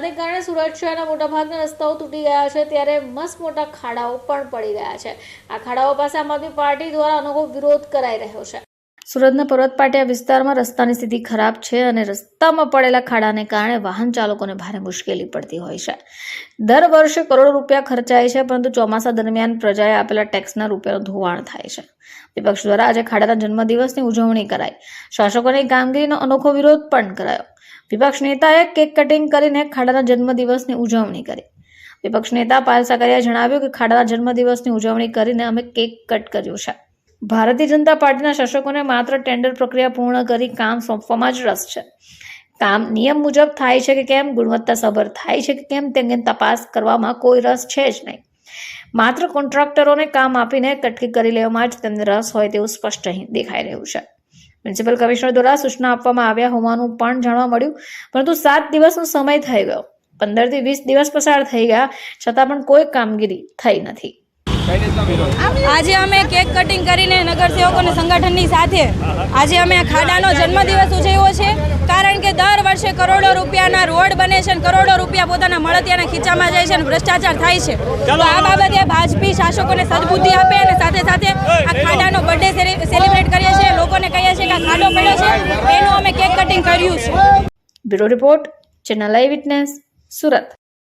આને કારણે સુરત શહેરના મોટાભાગના રસ્તાઓ તૂટી ગયા છે, ત્યારે મસ્ત મોટા ખાડાઓ પણ પડી ગયા છે. આ ખાડાઓ પાસે આમ આદમી પાર્ટી દ્વારા અનોખો વિરોધ કરાઈ રહ્યો છે. સુરતના પર્વત પાટિયા વિસ્તારમાં રસ્તાની સ્થિતિ ખરાબ છે અને રસ્તામાં પડેલા ખાડાને કારણે વાહન ચાલકોને ભારે મુશ્કેલી પડતી હોય છે. દર વર્ષે કરોડો રૂપિયા ખર્ચાય છે, પરંતુ ચોમાસા દરમિયાન પ્રજાએ આપેલા ટેક્સના રૂપિયાનું ધોવાણ થાય છે. વિપક્ષ દ્વારા આજે ખાડાના જન્મદિવસની ઉજવણી કરાઈ. શાસકોની કામગીરીનો અનોખો વિરોધ પણ કરાયો. વિપક્ષ નેતાએ કેક કટિંગ કરીને ખાડાના જન્મદિવસની ઉજવણી કરી. વિપક્ષ નેતા પાયલ સાકરિયાએ જણાવ્યું કે ખાડાના જન્મદિવસની ઉજવણી કરીને અમે કેક કટ કર્યું છે. ભારતીય જનતા પાર્ટીના શાસકોને માત્ર ટેન્ડર પ્રક્રિયા પૂર્ણ કરી કામ સોંપવામાં જ રસ છે. કામ નિયમ મુજબ થાય છે કે કેમ, ગુણવત્તાસભર થાય છે કે કેમ તેની તપાસ કરવામાં કોઈ રસ છે જ નહીં. માત્ર કોન્ટ્રાક્ટરોને કામ આપીને કટકી કરી લેવામાં જ તેમને રસ હોય તેવું સ્પષ્ટ અહીં દેખાઈ રહ્યું છે. મ્યુનિસિપલ કમિશનર દ્વારા સૂચના આપવામાં આવ્યા હોવાનું પણ જાણવા મળ્યું, પરંતુ સાત દિવસનો સમય થઈ ગયો. પંદરથી વીસ દિવસ પસાર થઈ ગયા, છતાં પણ કોઈ કામગીરી થઈ નથી. આજે અમે કેક કટિંગ કરીને નગરસેવકોને સંગઠનની સાથે આજે અમે આ ખાડાનો જન્મદિવસ ઉજવ્યો છે. કારણ કે દર વર્ષે કરોડો રૂપિયાના રોડ બને છે અને કરોડો રૂપિયા પોતાના મળતિયાના ખીચામાં જાય છે અને ભ્રષ્ટાચાર થાય છે. તો આ બાબતે ભાજપી શાસકોને સદબુદ્ધિ આપે અને સાથે સાથે આ ખાડાનો બર્થડે સેલિબ્રેટ કરીએ છીએ લોકોને કહીએ છીએ કે આ ખાડો પડ્યો છે, એનું અમે કેક કટિંગ કર્યું છે. Bureau report, channel eye witness, Surat.